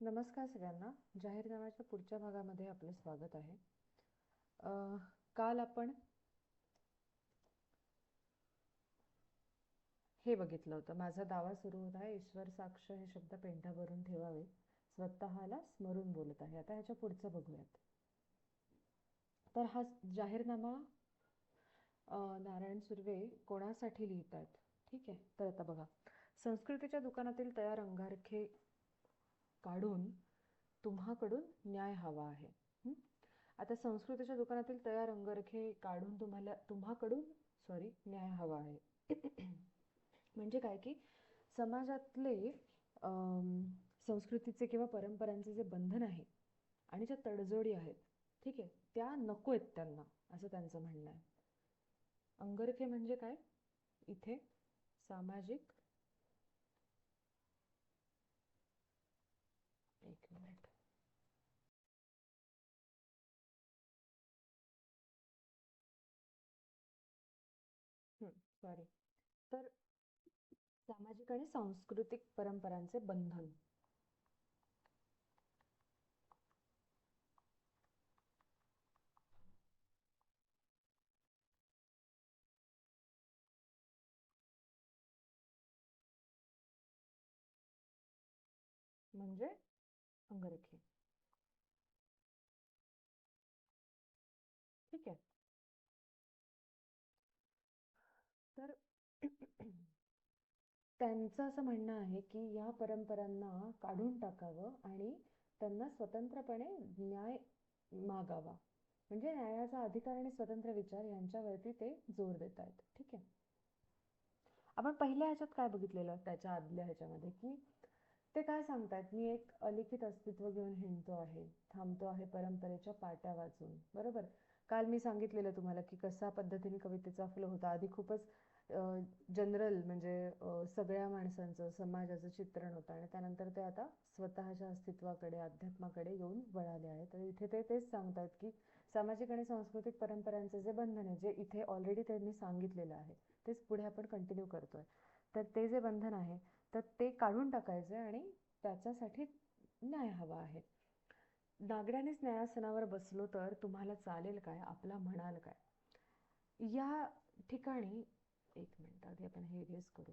नमस्कार सगळ्यांना. जाहीरनाम्याच्या पुढच्या भागामध्ये आपलं स्वागत आहे. काल आपण हे बघितलं होतं. माझा दावा सुरू होत आहे ईश्वर साक्ष हे शब्द पेंढ्यावरून ठेवावे. स्वतःला स्मरून बोलत आहे. आता ह्याच्या पुढचं बघूयात. तर हा जाहीरनामा नारायण सुर्वे कोणासाठी लिहित आहेत ठीक आहे. तर आता बघा. संस्कृतीच्या दुकानातील तयार अंगारखे काढून तुम्हाकडून न्याय हवा आहे. आता संस्कृतीच्या दुकानातील तयार अंगरखे काढून तुम्हाला तुम्हाकडून सॉरी न्याय हवा आहे. म्हणजे काय की समाजातले संस्कृतीचे किंवा परंपरांचे जे बंधन आहे आणि ज्या तडजोडी आहेत ठीक आहे त्या नको आहेत त्यांना असं त्यांचं म्हणणं आहे. अंगरखे म्हणजे काय? इथे सामाजिक एक मिनिट सॉरी तर सामाजिक आणि सांस्कृतिक परंपरांचे बंधन. म्हणजे अंगरखे ठीक आहे तर त्यांचं असं म्हणणं आहे की या परंपरांना काढून टाकावं आणि त्यांना स्वतंत्रपणे न्याय मागावा. म्हणजे न्यायाचा अधिकार आणि स्वतंत्र विचार यांच्यावरती ते जोर देत आहेत. ठीक आहे? आपण पहिल्या ह्याच्यात काय बघितलेलं? त्याच्या आदल्या ह्याच्यामध्ये की ते काय सांगतात मी एक अलिखित अस्तित्व घेऊन हिंडतो आहे. थांबतो आहे परंपरेच्या पाट्या वाचून बरोबर? काल मी सांगितलेलं तुम्हाला की कसा पद्धतीने कवितेचा फ्लो होता. आधी खूपच जनरल म्हणजे सगळ्या माणसांचं समाजाचं चित्रण होतं आणि त्यानंतर ते आता स्वतःच्या अस्तित्वाकडे अध्यात्माकडे येऊन वळाले आहेत. तर इथे ते तेच सांगतात की सामाजिक आणि सांस्कृतिक परंपरांचे जे बंधन आहे जे इथे ऑलरेडी त्यांनी सांगितलेलं आहे तेच पुढे आपण कंटिन्यू करतोय. तर ते जे बंधन आहे तर ते काढून टाकायचे आणि त्याच्यासाठी न्याय हवा आहे. नागड्यानेच न्यायासनावर बसलो तर तुम्हाला चालेल काय? आपला म्हणाल काय? या ठिकाणी एक मिनिट आधी आपण हे इरेज करू.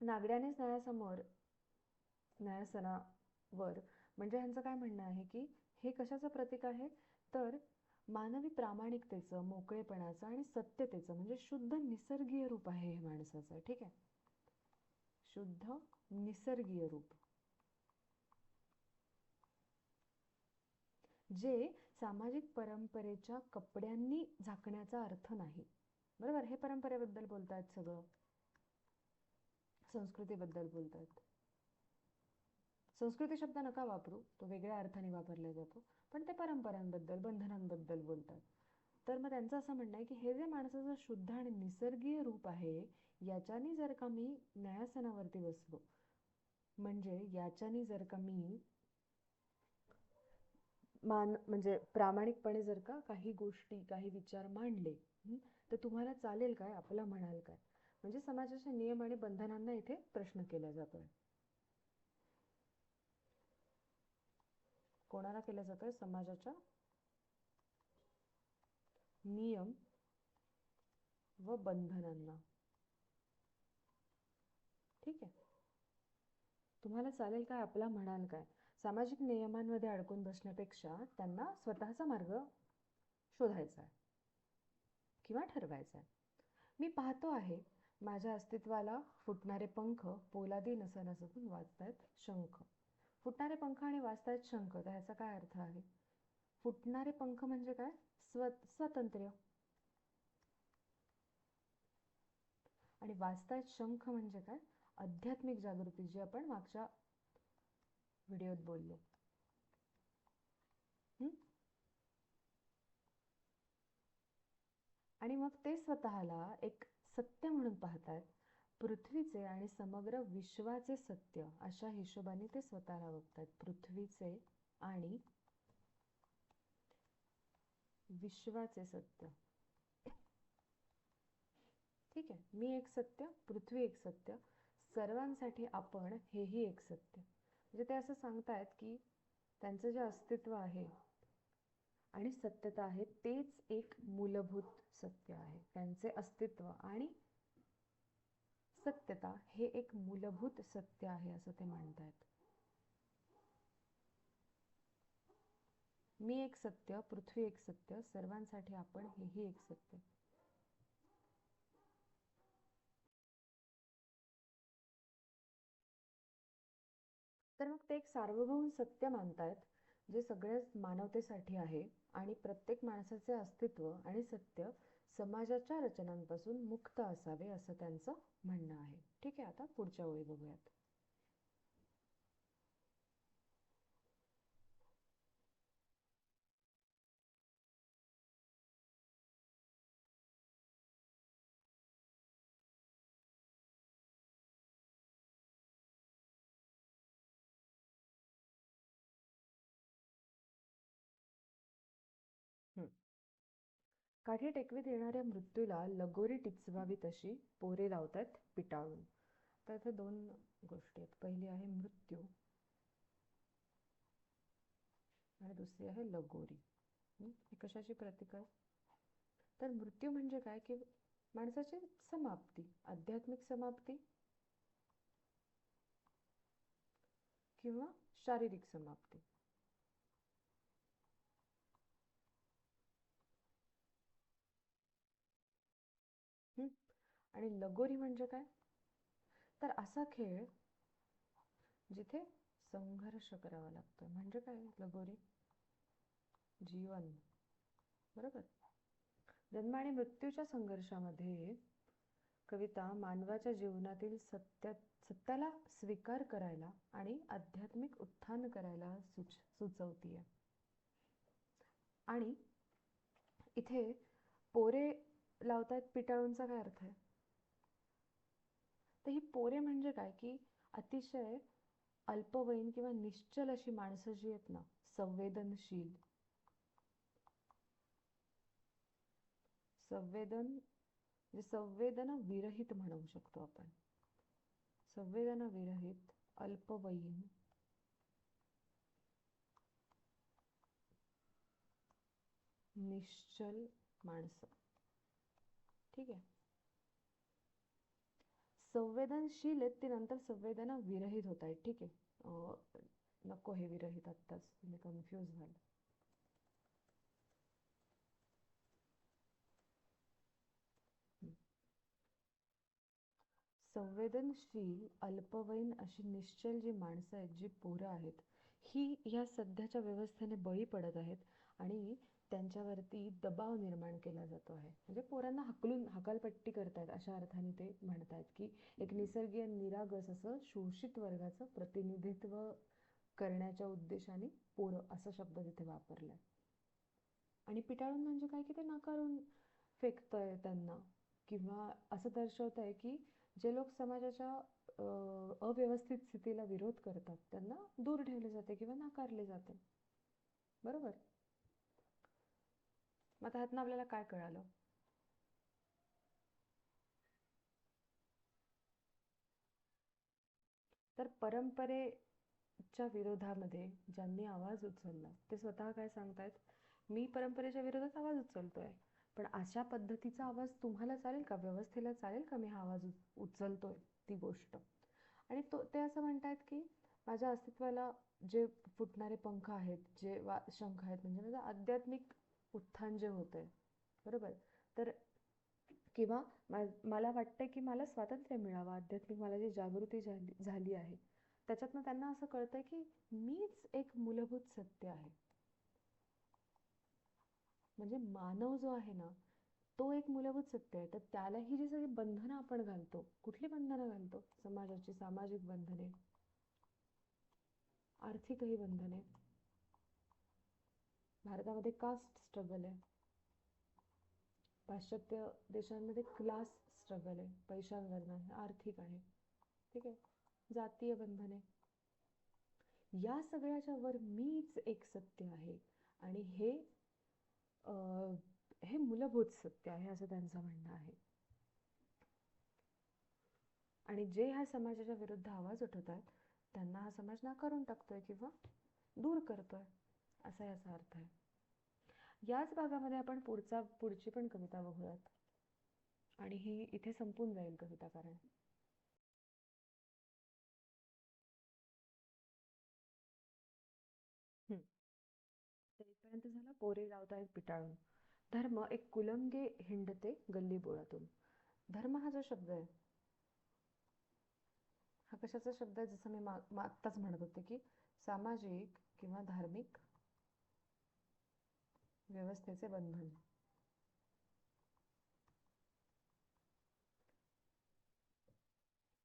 नागड्याने स्नायासमोर न्यायासनावर म्हणजे ह्यांचं काय म्हणणं आहे की हे कशाचं प्रतीक आहे? तर मानवी प्रामाणिकतेचं मोकळेपणाचं आणि सत्यतेचं म्हणजे शुद्ध निसर्गीय रूप आहे हे माणसाचं ठीक आहे? शुद्ध निसर्गीय रूप. जे सामाजिक परंपरेच्या कपड्यांनी झाकण्याचा अर्थ नाही. बरोबर? हे परंपरेबद्दल बोलतायत सगळं. संस्कृतीबद्दल बोलतायत संस्कृती शब्द नका वापरू. तो वेगळ्या अर्थाने वापरला जातो. पण ते परंपरांबद्दल बंधनांबद्दल बोलतात. तर मग त्यांचं असं म्हणणं आहे की हे जे माणसाचं शुद्ध आणि निसर्गीय रूप आहे याच्यानी जर का मी न्यायासनावरती बसलो म्हणजे याच्यानी जर का मी मान म्हणजे प्रामाणिकपणे जर का काही गोष्टी काही विचार मांडले तर तुम्हाला चालेल काय? आपला म्हणाल काय? म्हणजे समाजाच्या नियम आणि बंधनांना इथे प्रश्न केला जातोय. कोणाला केला जातोय? समाजाच्या नियम व बंधनांना. ठीक आहे? तुम्हाला चालेल काय? आपला म्हणाल काय? सामाजिक नियमांमध्ये अडकून बसण्यापेक्षा त्यांना स्वतःचा मार्ग शोधायचा आहे किंवा ठरवायचा आहे. मी पाहतो आहे माझ्या अस्तित्वाला फुटणारे पंख पोलादी नसनसतून वाचतायत शंख. फुटणारे पंख आणि वाचतायत शंख तर ह्याचा काय अर्थ आहे? फुटणारे पंख म्हणजे काय? स्व स्वातंत्र्य आणि वाचतायत शंख म्हणजे काय? आध्यात्मिक जागृती जी आपण मागच्या व्हिडिओत बोललो. आणि मग ते स्वतःला एक सत्य म्हणून पाहतात पृथ्वीचे आणि समग्र विश्वाचे सत्य अशा हिशोबाने ते स्वतःला बघतात पृथ्वीचे आणि विश्वाचे सत्य. ठीक आहे. मी एक सत्य पृथ्वी एक सत्य. सर्वांसाठी आपण हेही एक सत्य. म्हणजे ते असं सांगतायत की त्यांचं जे अस्तित्व आहे आणि सत्यता आहे तेच एक मूलभूत सत्य आहे. त्यांचे अस्तित्व आणि सत्यता हे एक मूलभूत सत्य आहे असं ते म्हणतायत. मी एक सत्य पृथ्वी एक सत्य सर्वांसाठी आपण हेही एक सत्य. तर मग ते एक सार्वभौम सत्य मानतायत जे सगळ्याच मानवतेसाठी आहे आणि प्रत्येक माणसाचे अस्तित्व आणि सत्य समाजाच्या रचनांपासून मुक्त असावे असं त्यांचं म्हणणं आहे. ठीक आहे आता पुढच्या ओळी बघूयात. काठी टेकवीत येणाऱ्या मृत्यूला लगोरी टिचवावी तशी पोरे लावतात पिटाळून. तर इथे दोन गोष्टी आहेत. पहिली आहे मृत्यू. आणि दुसरी आहे लगोरी. कशाची प्रतीक आहे तर मृत्यू म्हणजे काय? की माणसाची समाप्ती आध्यात्मिक समाप्ती किंवा शारीरिक समाप्ती. आणि लगोरी म्हणजे काय? तर असा खेळ जिथे संघर्ष करावा लागतो. म्हणजे काय? लगोरी? जीवन. बरोबर? जन्म आणि मृत्यूच्या संघर्षामध्ये कविता मानवाच्या जीवनातील सत्य सत्याला स्वीकार करायला आणि आध्यात्मिक उत्थान करायला सुच सुचवतीये. आणि इथे पोरे लावतायत पिटाळूंचा काय अर्थ आहे? तर ही पोरे म्हणजे काय? की अतिशय अल्पवयीन किंवा निश्चल अशी माणसं जी आहेत ना संवेदनशील. संवेदन म्हणजे संवेदना विरहित म्हणू शकतो आपण. संवेदना विरहित अल्पवयीन. निश्चल माणसं. ठीक आहे? संवेदनशील आहेत ती नंतर संवेदना विरहित होत आहेत. ठीक आहे. नको हे विरहित आत्ताच तुम्ही कन्फ्यूज व्हाल संवेदनशील अल्पवयीन अशी निश्चल जी माणसं आहेत जी पोरं आहेत ही ह्या सध्याच्या व्यवस्थेने बळी पडत आहेत आणि त्यांच्यावरती दबाव निर्माण केला जातो आहे. म्हणजे पोरांना हकलून हकालपट्टी करतायत अशा अर्थाने ते म्हणतायत की एक निसर्गीय निरागस असं शोषित वर्गाचं प्रतिनिधित्व करण्याच्या उद्देशाने पोरं असा शब्द तिथे वापरलाय. आणि पिटाळून म्हणजे काय की ते नाकारून फेकतंय त्यांना. किंवा असं दर्शवत आहे की जे लोक समाजाच्या अव्यवस्थित स्थितीला विरोध करतात त्यांना दूर ठेवले जाते किंवा नाकारले जाते. बरोबर? मग आता ह्यातनं आपल्याला काय कळालं? तर परंपरेच्या विरोधामध्ये ज्यांनी आवाज उचलला ते स्वतः काय सांगतायत? मी परंपरेच्या विरोधात आवाज उचलतोय पण अशा पद्धतीचा आवाज तुम्हाला चालेल का? व्यवस्थेला चालेल का मी हा आवाज उचलतोय ती गोष्ट? आणि तो ते असं म्हणतायत की माझ्या अस्तित्वाला जे फुटणारे पंख आहेत जे वा शंख आहेत म्हणजे माझा आध्यात्मिक उत्थान जे होतं आहे बरोबर? तर किंवा मला वाटतं की मला स्वातंत्र्य मिळावं आध्यात्मिक मला जी जागृती झाली झाली आहे त्याच्यातनं त्यांना असं कळतंय की मीच एक मूलभूत सत्य आहे. म्हणजे मानव जो आहे ना तो एक मूलभूत सत्य आहे. तर त्यालाही जी सगळी बंधनं आपण घालतो कुठली बंधनं घालतो? समाजाची सामाजिक बंधने आर्थिकही बंधने भारतामध्ये कास्ट स्ट्रगल आहे. पाश्चात्य देशांमध्ये क्लास स्ट्रगल आहे. पैशांवर नाही आर्थिक आहे. ठीक आहे? जातीय बंधने या सगळ्याच्या वर मीच एक सत्य आहे. आणि हे हे मूलभूत सत्य आहे असं त्यांचं म्हणणं आहे. आणि जे ह्या समाजाच्या विरुद्ध आवाज उठवत आहेत त्यांना हा समाज नाकारून टाकतोय किंवा दूर करतोय. असा याचा अर्थ आहे. याच भागामध्ये आपण पुढचा पुढची पण कविता बघूयात. आणि ही इथे संपून जाईल कविता कारण. इथपर्यंत झालं पोरे लावतायत पिटाळून. धर्म एक कुलंगे हिंडते गल्ली बोळातून धर्म हा जो शब्द आहे हा कशाचा शब्द आहे? जसं मी आत्ताच म्हणत होते की सामाजिक किंवा धार्मिक व्यवस्थेचे बंधन.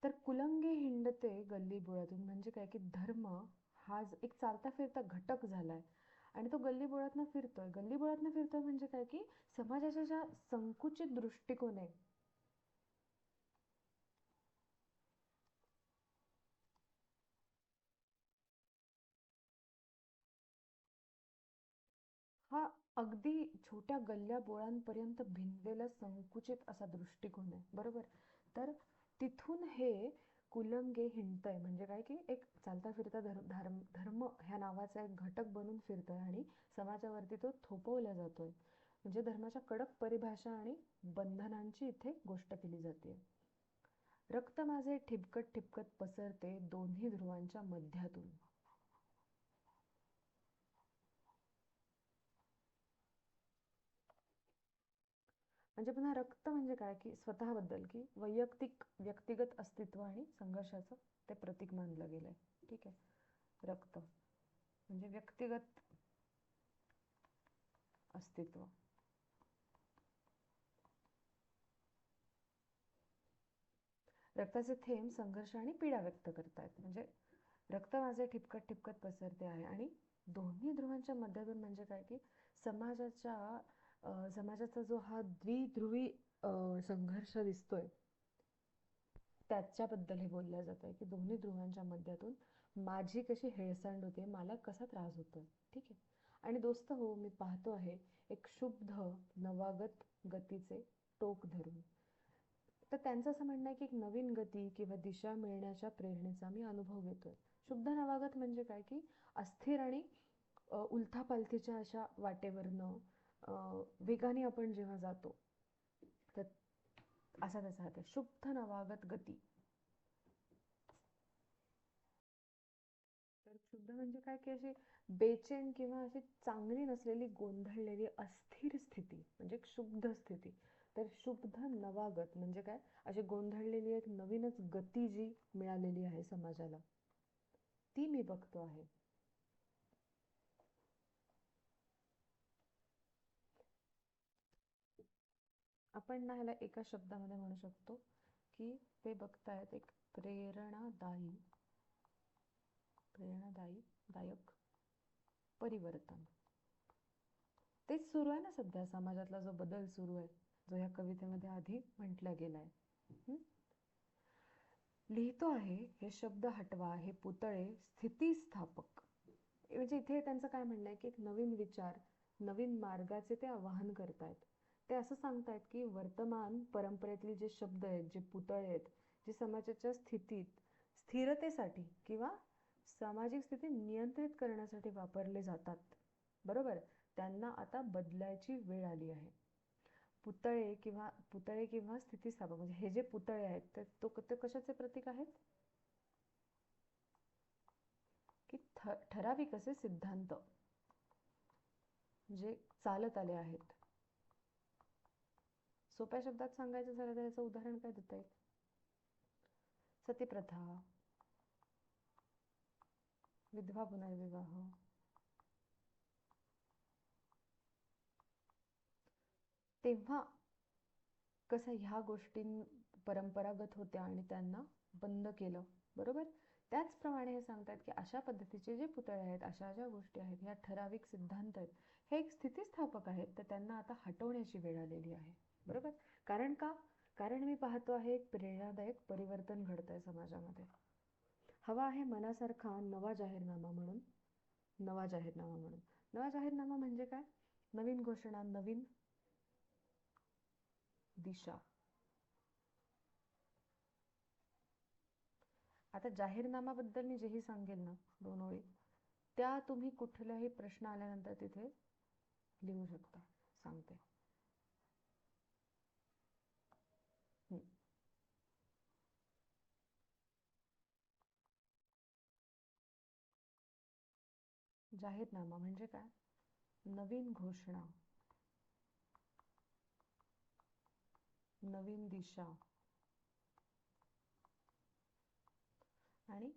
तर कुलंगे हिंडते गल्ली बोळातून म्हणजे काय की धर्म हा एक चालता फिरता घटक झालाय. आणि तो गल्ली बोळातनं फिरतोय. गल्ली बोळातनं फिरतोय म्हणजे काय की समाजाच्या ज्या संकुचित दृष्टिकोन आहे हा अगदी छोट्या गल्ल्या बोळांपर्यंत भिनलेला संकुचित असा दृष्टिकोन आहे बरोबर? तर तिथून हे कुलंगे हिंडतंय म्हणजे काय की एक चालता फिरता धर्म धर्म धर्म ह्या नावाचा एक घटक बनून फिरतोय आणि समाजावरती तो थोपवला जातोय. म्हणजे धर्माच्या कडक परिभाषा आणि बंधनांची इथे गोष्ट केली जाते. रक्त माझे ठिपकत ठिपकत पसरते दोन्ही ध्रुवांच्या मध्यातून. म्हणजे पुन्हा रक्त म्हणजे काय? की स्वतःबद्दल की वैयक्तिक व्यक्तिगत अस्तित्व आणि संघर्षाचं ते प्रतीक मानलं गेलं आहे ठीक आहे? रक्त म्हणजे व्यक्तिगत अस्तित्व. रक्ताचे थेंब संघर्ष आणि पीडा व्यक्त करतायत. म्हणजे रक्त माझे ठिपकत ठिपकत पसरते आहे आणि दोन्ही ध्रुवांच्या मध्यातून म्हणजे काय? की समाजाच्या समाजाचा जो हा द्विध्रुवी संघर्ष दिसतोय त्याच्याबद्दल हे बोललं जात आहे की दोन्ही ध्रुवांच्या मध्यातून माझी कशी हेळसांड होते मला कसा त्रास होतोय ठीक आहे? आणि दोस्त हो मी पाहतो आहे एक शुद्ध नवागत गतीचे टोक धरून. तर त्यांचं असं म्हणणं आहे की एक नवीन गती किंवा दिशा मिळण्याच्या प्रेरणेचा मी अनुभव घेतोय. शुद्ध नवागत म्हणजे काय? की अस्थिर आणि उलथापालथीच्या अशा वाटेवरनं वेगाने आपण जेव्हा जातो तर असा त्याचा अर्थ शुद्ध नवागत गती. तर शुद्ध म्हणजे काय? की अशी बेचैन किंवा अशी चांगली नसलेली गोंधळलेली अस्थिर स्थिती म्हणजे शुद्ध स्थिती. तर शुद्ध नवागत म्हणजे काय? अशी गोंधळलेली एक नवीनच गती जी मिळालेली आहे समाजाला ती मी बघतो आहे. आपण ना ह्याला एका शब्दामध्ये म्हणू शकतो की ते बघतायत एक प्रेरणादायी प्रेरणादायी दायक परिवर्तन. तेच सुरू आहे ना सध्या समाजातला जो बदल सुरू आहे जो ह्या कवितेमध्ये आधी म्हटला गेलाय. लिहितो आहे हे शब्द हटवा हे पुतळे स्थितीस्थापक. म्हणजे इथे त्यांचं काय म्हणणं आहे की एक नवीन विचार नवीन मार्गाचे ते आवाहन करतायत. ते असं सांगतायत की वर्तमान परंपरेतील जे शब्द आहेत जे पुतळे आहेत जे समाजाच्या स्थितीत स्थिरतेसाठी किंवा सामाजिक स्थिती नियंत्रित करण्यासाठी वापरले जातात. बरोबर? त्यांना आता बदलायची वेळ आली आहे. पुतळे किंवा पुतळे किंवा स्थितीस्थापक म्हणजे हे जे पुतळे आहेत तर तो ते कशाचे प्रतीक आहेत? की ठराविक असे सिद्धांत जे चालत आले आहेत. सोप्या शब्दात सांगायचं झालं तर याचं उदाहरण काय देता येईल? सतीप्रथा. विधवा पुनर्विवाह. तेव्हा कसं ह्या गोष्टी परंपरागत होत्या आणि त्यांना बंद केलं बरोबर? त्याचप्रमाणे हे सांगतात की अशा पद्धतीचे जे पुतळे आहेत अशा ज्या गोष्टी आहेत ह्या ठराविक सिद्धांत आहेत हे एक स्थितीस्थापक आहेत तर त्यांना आता हटवण्याची वेळ आलेली आहे. बरोबर? कारण का? कारण मी पाहतो आहे एक प्रेरणादायक परिवर्तन घडत आहे समाजामध्ये. हवा आहे मनासारखा नवा जाहीरनामा म्हणून. नवा जाहीरनामा म्हणून. नवा जाहीरनामा म्हणजे काय? नवीन घोषणा नवीन दिशा. आता जाहीरनामाबद्दल मी जेही सांगेल ना दोन ओळी त्या तुम्ही कुठलाही प्रश्न आल्यानंतर तिथे लिहू शकता सांगते. जाहीरनामा म्हणजे काय? नवीन घोषणा. नवीन दिशा. आणि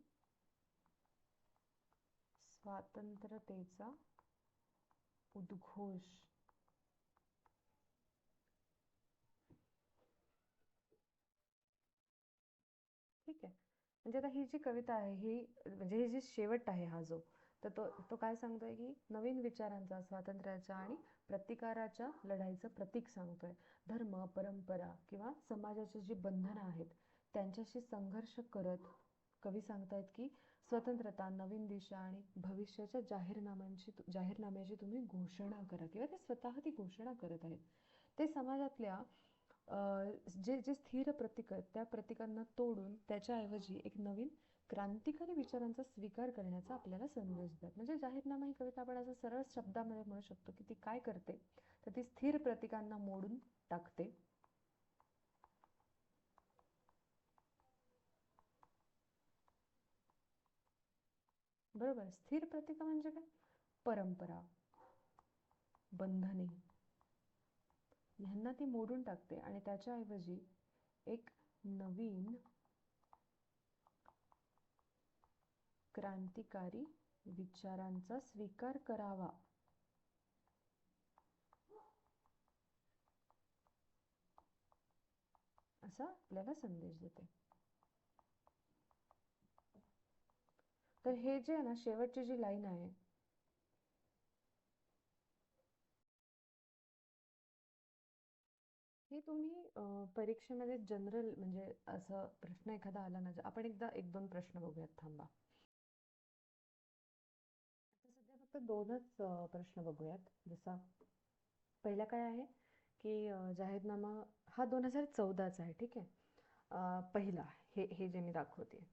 स्वातंत्र्यतेचा उद्घोष. ठीक आहे. म्हणजे आता ही जी कविता आहे ही म्हणजे ही जी शेवट आहे हा जो तर तो तो काय सांगतोय की नवीन विचारांचा स्वातंत्र्याच्या आणि प्रतिकाराच्या लढाईचं प्रतीक सांगतोय. धर्म परंपरा किंवा समाजाची जी बंधनं आहेत त्यांच्याशी संघर्ष करत कवी सांगतायत की स्वतंत्रता नवीन दिशा आणि भविष्याच्या जाहीरनाम्यांची जाहीरनाम्याची तुम्ही घोषणा करा किंवा ते स्वतः ती घोषणा करत आहेत. ते समाजातल्या जे जे स्थिर प्रतीक आहेत त्या प्रतिकांना तोडून त्याच्याऐवजी एक नवीन क्रांतिकारी विचारांचा स्वीकार करण्याचा आपल्याला संदेश देतात. म्हणजे जाहीरनामा ही कविता आपण असं सरळ शब्दामध्ये म्हणू शकतो की ती काय करते? तर ती स्थिर प्रतिकांना मोडून टाकते. बरोबर. स्थिर प्रतिका म्हणजे काय? परंपरा बंधने. ह्यांना ती मोडून टाकते आणि त्याच्याऐवजी एक नवीन क्रांतिकारी विचारांचा स्वीकार करावा. असा आपल्याला संदेश देते. तर हे जे आहे ना शेवटची जी लाईन आहे हे तुम्ही परीक्षेमध्ये जनरल म्हणजे असं प्रश्न एखादा आला ना आपण एकदा एक दोन प्रश्न बघूयात थांबा. फक्त दोनच प्रश्न बघूयात. जसा पहिला काय आहे की जाहीरनामा हा दोन हजार चौदाचा आहे ठीक आहे? पहिला हे हे जे मी दाखवते.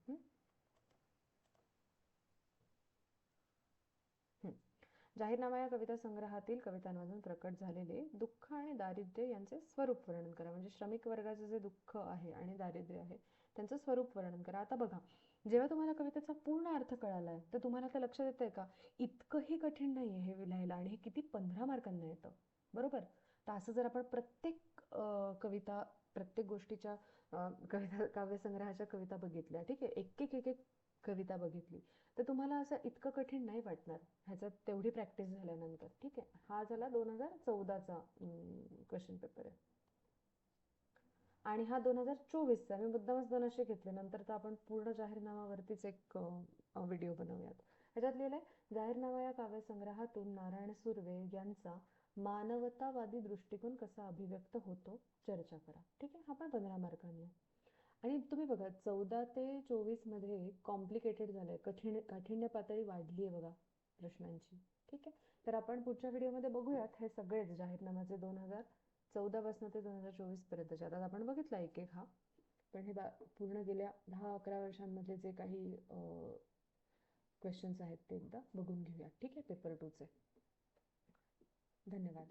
जाहीरनामा या कविता संग्रहातील कवितांमधून प्रकट झालेले दुःख आणि दारिद्र्य यांचे स्वरूप वर्णन करा. म्हणजे श्रमिक वर्गाचं जे दुःख आहे आणि दारिद्र्य आहे त्यांचं स्वरूप वर्णन करा. आता बघा जेव्हा तुम्हाला कवितेचा पूर्ण अर्थ कळाला आहे तर तुम्हाला आता लक्षात येतंय का? इतकंही कठीण नाही आहे हे लिहायला आणि हे किती पंधरा मार्कांना येतं. बरोबर? तर असं जर आपण प्रत्येक कविता प्रत्येक गोष्टीच्या कविता काव्यसंग्रहाच्या कविता बघितल्या ठीक आहे? एक एक एक एक कविता बघितली तर तुम्हाला असं इतकं कठीण नाही वाटणार. ह्याच्यात तेवढी प्रॅक्टिस झाल्यानंतर. ठीक आहे. हा झाला दोन हजार चौदाचा क्वेश्चन पेपर आहे. आणि हा दोन हजार चोवीसचा मी मुद्दामच दोन असे घेतले. नंतर तर आपण पूर्ण जाहीरनामावरतीच एक व्हिडिओ बनवूयात. ह्याच्यात लिहिलंय जाहीरनामा या काव्यसंग्रहातून नारायण सुर्वे यांचा मानवतावादी दृष्टिकोन कसा अभिव्यक्त होतो? चर्चा करा. ठीक आहे? हा पण पंधरा मार्कांनी आणि तुम्ही बघा चौदा ते चोवीसमध्ये कॉम्प्लिकेटेड झालं आहे कठीण काठिण्य पातळी वाढली आहे बघा प्रश्नांची. ठीक आहे? तर आपण पुढच्या व्हिडिओमध्ये बघूयात हे सगळेच जाहीरनाम्याचे दोन हजार चौदापासून ते दोन हजार चोवीसपर्यंतचे आता आपण बघितला एक एक हा. पण हे पूर्ण गेल्या दहा अकरा वर्षांमधले जे काही क्वेश्चन्स आहेत ते एकदा बघून घेऊया ठीक आहे? पेपर टूचे धन्यवाद.